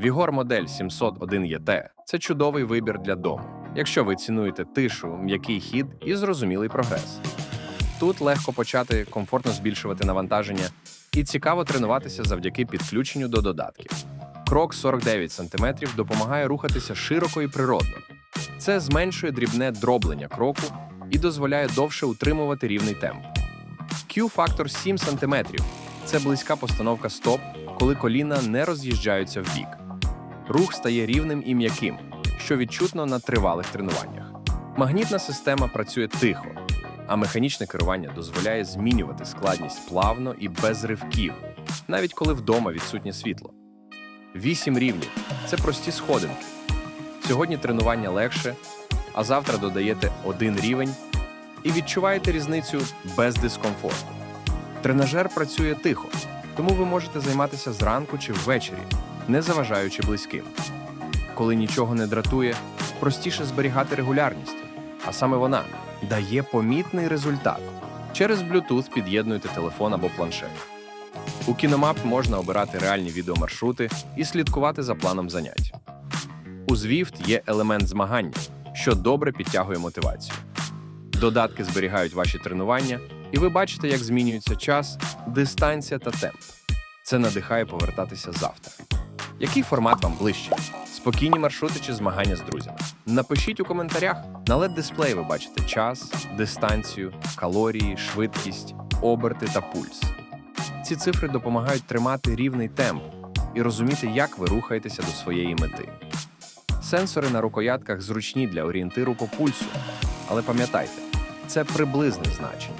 Vigor модель 701 ET – це чудовий вибір для дому, якщо ви цінуєте тишу, м'який хід і зрозумілий прогрес. Тут легко почати комфортно збільшувати навантаження і цікаво тренуватися завдяки підключенню до додатків. Крок 49 см допомагає рухатися широко і природно. Це зменшує дрібне дроблення кроку і дозволяє довше утримувати рівний темп. Q-фактор 7 см – це близька постановка стоп, коли коліна не роз'їжджаються вбік. Рух стає рівним і м'яким, що відчутно на тривалих тренуваннях. Магнітна система працює тихо, а механічне керування дозволяє змінювати складність плавно і без ривків, навіть коли вдома відсутнє світло. Вісім рівнів це прості сходинки. Сьогодні тренування легше, а завтра додаєте один рівень і відчуваєте різницю без дискомфорту. Тренажер працює тихо, тому ви можете займатися зранку чи ввечері, не заважаючи близьким. Коли нічого не дратує, простіше зберігати регулярність, а саме вона дає помітний результат. Через Bluetooth під'єднуйте телефон або планшет. У Кіномап можна обирати реальні відеомаршрути і слідкувати за планом занять. У Zwift є елемент змагання, що добре підтягує мотивацію. Додатки зберігають ваші тренування, і ви бачите, як змінюється час, дистанція та темп. Це надихає повертатися завтра. Який формат вам ближче? Спокійні маршрути чи змагання з друзями? Напишіть у коментарях. На led дисплеї ви бачите час, дистанцію, калорії, швидкість, оберти та пульс. Ці цифри допомагають тримати рівний темп і розуміти, як ви рухаєтеся до своєї мети. Сенсори на рукоятках зручні для орієнтиру по пульсу, але пам'ятайте, це приблизне значення.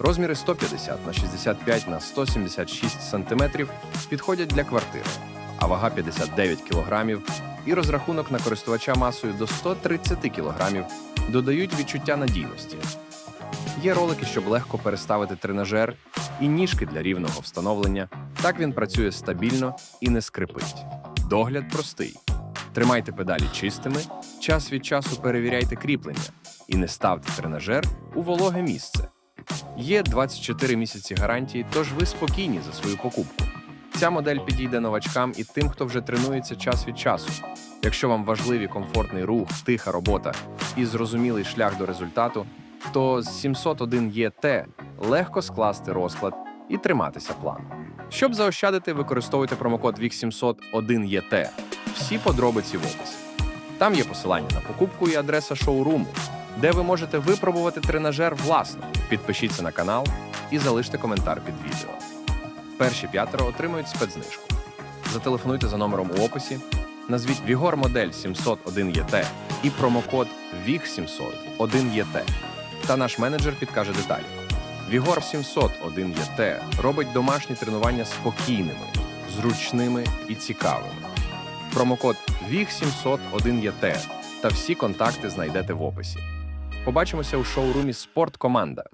Розміри 150 на 65 на 176 см підходять для квартири, а вага 59 кг і розрахунок на користувача масою до 130 кг додають відчуття надійності. Є ролики, щоб легко переставити тренажер і ніжки для рівного встановлення. Так він працює стабільно і не скрипить. Догляд простий. Тримайте педалі чистими, час від часу перевіряйте кріплення і не ставте тренажер у вологе місце. Є 24 місяці гарантії, тож ви спокійні за свою покупку. Ця модель підійде новачкам і тим, хто вже тренується час від часу. Якщо вам важливі комфортний рух, тиха робота і зрозумілий шлях до результату, то з 701 ЄТ легко скласти розклад і триматися плану. Щоб заощадити, використовуйте промокод VIX701 ЄТ. Всі подробиці в описі. Там є посилання на покупку і адреса шоуруму, де ви можете випробувати тренажер власно. Підпишіться на канал і залиште коментар під відео. Перші п'ятеро отримують спецзнижку. Зателефонуйте за номером у описі, назвіть Vigor модель 701 ЄТ і промокод VIG701 ЄТ. Та наш менеджер підкаже деталі. Vigor 701 ЄТ робить домашні тренування спокійними, зручними і цікавими. Промокод VIG701 ЄТ та всі контакти знайдете в описі. Побачимося у шоурумі Спорткоманда.